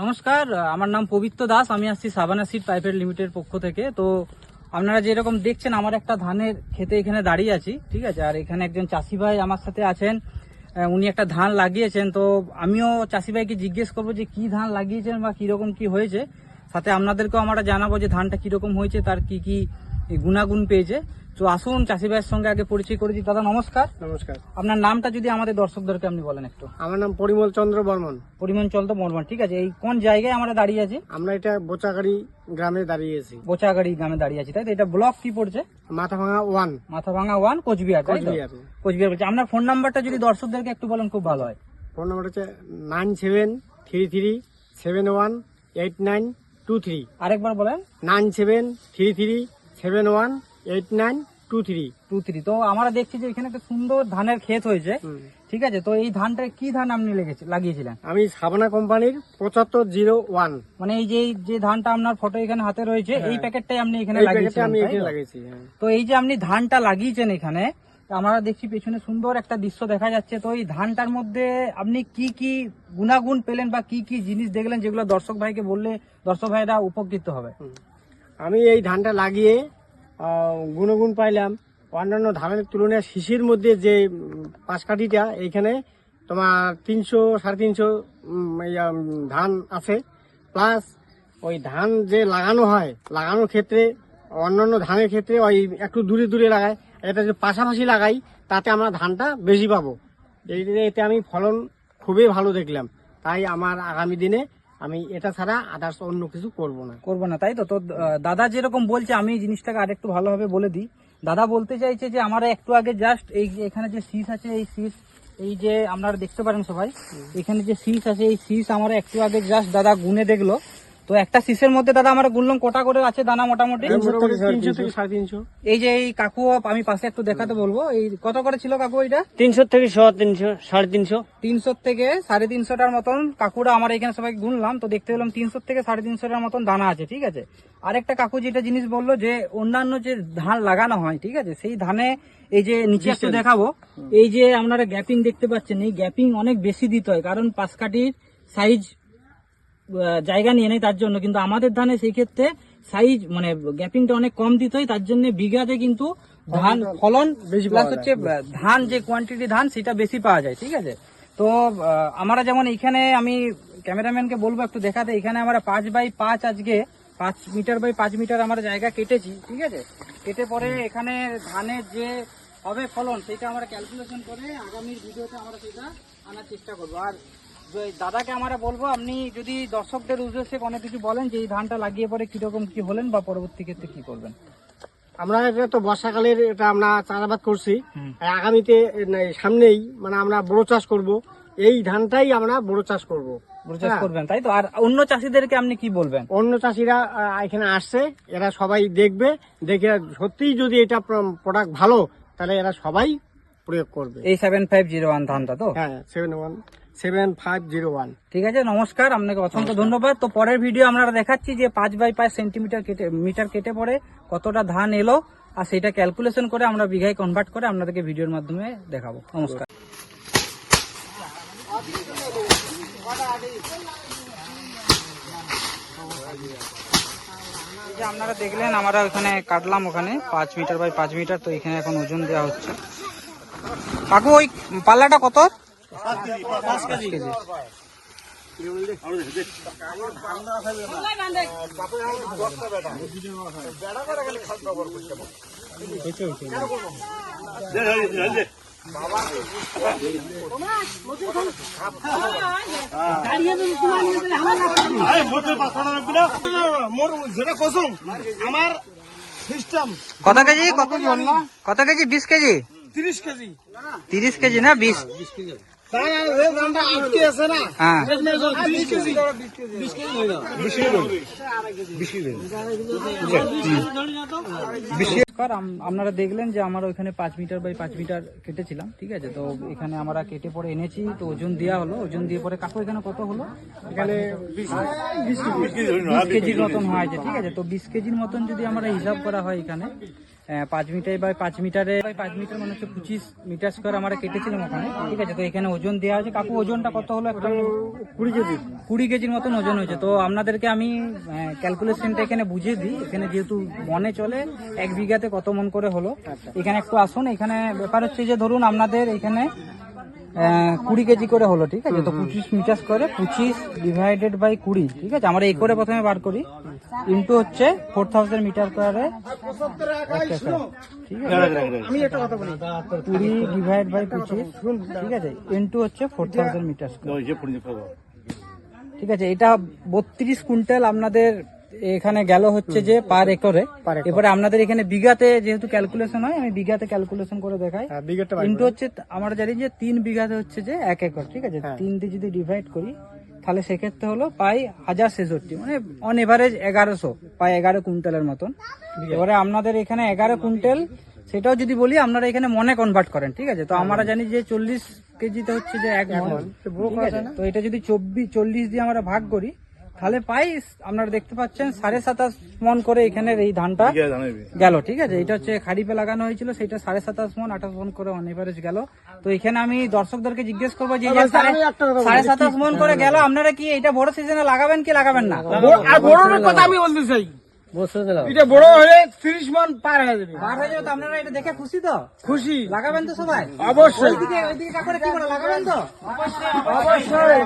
নমস্কার, আমার নাম পবিত্র দাস, আমি আসছি সাবানা সিড প্রাইভেট লিমিটেড পক্ষ থেকে। তো আপনারা যেরকম দেখছেন, আমার একটা ধানের খেতে এখানে দাঁড়িয়ে আছি, ঠিক আছে? আর এখানে একজন চাষি ভাই আমার সাথে আছেন উনি একটা ধান লাগিয়েছেন। তো আমিও চাষি ভাইকে জিজ্ঞেস করব যে, কি ধান লাগিয়েছেন বা কীরকম কি হয়েছে? সাথে আপনাদেরকেও আমরা জানাব যে ধানটা কীরকম হয়েছে, তার কি কি গুণাগুণ পেয়েছে। তো আসুন চাষি ভাইয়ের সঙ্গে আগে পরিচয় করেছি দাদা নমস্কার। নমস্কার। আপনার নামটা যদি আমাদের দর্শকদেরকে আপনি বলেন একটু। আমার নাম পরিমল চন্দ্র বর্মন। পরিমাণ চন্দ্র বর্মন ঠিক আছে। এই কোন জায়গায় আমরা দাঁড়িয়ে আছি? আমরা এটা বোচাগাড়ি গ্রামে দাঁড়িয়ে আছি। বোচাগাড়ি গ্রামে দাঁড়িয়ে আছি তাই তো? এটা ব্লক কি পড়ছে? মাথাভাঙা ওয়ান। মাথাভাঙা ওয়ান কোচবিহার কোচবিহার। কোচবিহার বলছে। আপনার ফোন নাম্বারটা যদি দর্শকদেরকে একটু বলেন খুব ভালো হয়। ফোন নাম্বার হচ্ছে nine seven three three seven one eight nine two three. আরেকবার বলেন। Nine seven three three seven one eight nine two three two three তো আমরা দেখছি যে এখানে একটা সুন্দর ধানের ক্ষেত হয়েছে। ঠিক আছে? তো এই ধানটা কি ধান আপনি লেগেছে লাগিয়েছিলেন? আমি সাবানা কোম্পানির পঁচাত্তর জিরো ওয়ান। মানে এই যে যে ধানটা আপনার ফটো এখানে হাতে রয়েছে এই প্যাকেটটাই আপনি এখানে হ্যাঁ। লাগিয়েছি হ্যাঁ। তো এই যে আপনি ধানটা লাগিয়েছেন এখানে তো আমরা দেখছি পেছনে সুন্দর একটা দৃশ্য দেখা যাচ্ছে। তো এই ধানটার মধ্যে আপনি কি কি গুণাগুণ পেলেন বা কি কি জিনিস দেখলেন যেগুলো দর্শক ভাইকে বললে দর্শক ভাইরা উপকৃত হবে? আমি এই ধানটা লাগিয়ে গুণগুণ পাইলাম। অন্যান্য ধানের তুলনায় শিশির মধ্যে যে উম, পাঁচ কাঠিটা এইখানে তোমার তিনশো সাড়ে তিনশো ধান আছে। প্লাস ওই ধান যে লাগানো হয় লাগানোর ক্ষেত্রে অন্যান্য ধানের ক্ষেত্রে ওই একটু দূরে দূরে লাগায়। এটা যে পাশাপাশি লাগাই তাতে আমরা ধানটা বেশি পাবো। এই এতে আমি ফলন খুবই ভালো দেখলাম। তাই আমার আগামী দিনে আমি এটা ছাড়া আদার্স অন্য কিছু করব না। করব না তাই তো? তো দাদা যেরকম বলছে আমি এই জিনিসটাকে আরেকটু ভালোভাবে বলে দিই। দাদা বলতে চাইছে যে আমার একটু আগে জাস্ট এই যে এখানে যে শীষ আছে এই শীষ এই যে আপনারা দেখতে পারেন সবাই এখানে যে শীষ আছে এই শীষ আমার একটু আগে জাস্ট দাদা গুনে দেখল। তো একটা শীষের মধ্যে দাদা আমরা গুনলাম কটা করে আছে দানা মোটামুটি? তিনশো থেকে সাড়ে তিনশো। এই যে এই কাকু আমি পাশে একটু দেখাতে বলব। এই কত করে ছিল কাকু এটা তিনশো থেকে শ তিনশো সাড়ে তিনশো। তিনশো থেকে সাড়ে তিনশোটার মতন কাকুরা আমার এখানে সবাই গুনলাম তো দেখতে পেলাম তিনশো থেকে সাড়ে তিনশোটার মতন দানা আছে ঠিক আছে? আরেকটা কাকু যেটা জিনিস বলল যে অন্যান্য যে ধান লাগানো হয় ঠিক আছে? সেই ধানে এই যে নিচে একটু দেখাবো। এই যে আপনারা গ্যাপিং দেখতে পাচ্ছেন এই গ্যাপিং অনেক বেশি দিতে হয় কারণ পাঁচকাঠির সাইজ জায়গা নিয়ে নেই তার জন্য। কিন্তু আমাদের ধানে সেই ক্ষেত্রে সাইজ মানে গ্যাপিংটা অনেক কম দিতে হয় তার জন্য বিঘাতে কিন্তু ধান ফলন প্লাস হচ্ছে ধান যে কোয়ান্টিটি ধান সেটা বেশি পাওয়া যায় ঠিক আছে? তো আমরা যেমন এখানে আমি ক্যামেরাম্যানকে বলব একটু দেখাতে এখানে আমরা পাঁচ বাই পাঁচ আজকে পাঁচ মিটার বাই পাঁচ মিটার আমরা জায়গা কেটেছি ঠিক আছে? কেটে পরে এখানে ধানের যে হবে ফলন সেটা আমরা ক্যালকুলেশন করে আগামী ভিডিওতে আমরা সেটা আনার চেষ্টা করব। আর দাদাকে আমরা বলব আপনি যদি দর্শকদের উদ্দেশ্যে কোনো কিছু বলেন যে এই ধানটা লাগিয়ে পরে কীরকম কি হলেন বা পরবর্তী ক্ষেত্রে কি করবেন? আমরা এটা তো বর্ষাকালের এটা আমরা চাষাবাদ করছি। আগামীতে সামনেই মানে আমরা বড় চাষ করব। এই ধানটাই আমরা বড় চাষ করব। বড় চাষ হ্যাঁ। করবেন তাই তো? আর অন্য চাষিদেরকে আপনি কি বলবেন? অন্য চাষিরা এখানে আসছে এরা সবাই দেখবে দেখে সত্যিই যদি এটা প্রোডাক্ট ভালো তাহলে এরা সবাই প্রয়োগ করবে। এই সেভেন ফাইভ জিরো ওয়ান ধানটা তো? হ্যাঁ seven one seven five zero one ঠিক আছে নমস্কার আপনাকে অসংখ্য ধন্যবাদ। তো পরের ভিডিও আমরা দেখাচ্ছি যে পাঁচ বাই পাঁচ সেন্টিমিটার কেটে মিটার কেটে পরে কতটা ধান এলো আর সেটা ক্যালকুলেশন করে আমরা বিঘায় কনভার্ট করে আপনাদেরকে ভিডিওর মাধ্যমে দেখাবো। নমস্কার। যে আপনারা দেখলেন আমরা ওখানে কাটলাম ওখানে পাঁচ মিটার বাই পাঁচ মিটার তো এখানে এখন ওজন দেওয়া হচ্ছে। কাকু ওই পাল্লাটা কত? পাঁচ কেজি? আমার সিস্টেম কত কেজি? কত কত কেজি? বিশ কেজি? তিরিশ কেজি। তিরিশ কেজি না বিশ? হ্যাঁ বিশ কেজি। হয়ে। আপনারা দেখলেন যে আমার ওইখানে পাঁচ মিটার বাই পাঁচ মিটার কেটেছিলাম ঠিক আছে? তো এখানে আমরা কেটে পরে এনেছি তো ওজন দেওয়া হলো। ওজন দিয়ে পরে কাকু এখানে কত হলো? এখানে বিশ কেজির মতন হয়েছে ঠিক আছে? তো বিশ কেজির মতন যদি আমরা হিসাব করা হয় এখানে পাঁচ মিটার বাই পাঁচ মিটারে বাই পাঁচ মিটার মানে হচ্ছে পঁচিশ মিটার স্কোয়ার আমরা কেটেছিলাম ওখানে। ঠিক আছে তো এখানে ওজন দেওয়া হয়েছে। কাকু ওজনটা কত হলো একটা? কুড়ি কেজি। কুড়ি কেজির মতন ওজন হয়েছে। তো আপনাদেরকে আমি ক্যালকুলেশনটা এখানে বুঝিয়ে দিই। এখানে যেহেতু মনে চলে এক বিঘাতে কত মন করে হলো। এখানে একটু আসুন। এখানে ব্যাপার হচ্ছে যে ধরুন আপনাদের এখানে কুড়ি কেজি করে হলো ঠিক আছে? তো পঁচিশ মিটার করে পঁচিশ ডিভাইডেড বাই কুড়ি ঠিক আছে? আমরা এই করে প্রথমে বার করি। ইন্টু হচ্ছে ফোর থাউজেন্ড মিটার করে কুড়ি ডিভাইড বাই পঁচিশ ঠিক আছে? ইন্টু হচ্ছে ফোর থাউজেন্ড মিটার ঠিক আছে? এটা বত্রিশ কুইন্টাল আপনাদের এখানে গেল হচ্ছে যে পার একরে। এবারে আপনাদের এখানে বিঘাতে যেহেতু ক্যালকুলেশন হয় আমি বিঘাতে ক্যালকুলেশন করে দেখাই। হ্যাঁ, ইন্টু হচ্ছে আমরা জানি যে তিন বিঘাতে হচ্ছে যে এক একর ঠিক আছে? হ্যাঁ। তিন দিয়ে যদি ডিভাইড করি তাহলে সেক্ষেত্রে হলো পাই হাজার ছেষট্টি মানে অন এভারেজ এগারোশো পাই এগারো কুইন্টালের মতন। এবারে আপনাদের এখানে এগারো কুইন্টাল সেটাও যদি বলি আপনারা এখানে মনে কনভার্ট করেন ঠিক আছে? তো আমরা জানি যে চল্লিশ কেজিতে হচ্ছে যে এক মন তো এটা যদি চব্বিশ চল্লিশ দিয়ে আমরা ভাগ করি তাহলে পাই আপনারা দেখতে পাচ্ছেন সাড়ে সাতাশ মন করে এখানের এই ধানটা গেল ঠিক আছে? এটা হচ্ছে খাড়িপে লাগানো হয়েছিল সেটা সাড়ে সাতাশ মন আঠাশ মন করে অন এভারেজ গেল। তো এখানে আমি দর্শকদেরকে জিজ্ঞেস করব যে সাড়ে- সাতাশ মন করে গেল আপনারা কি এটা বড় সিজনে লাগাবেন কি লাগাবেন না? কথা আমি বলতে চাই। এটা বড় হলে তিরিশ মন পার হয়ে যাবে। বার হয়ে যাবে আপনারা এটা দেখে খুশি তো? খুশি। লাগাবেন তো সবাই? অবশ্যই। ওইদিকে ওইদিকে কাকুরে কি বলে লাগাবেন তো? অবশ্যই।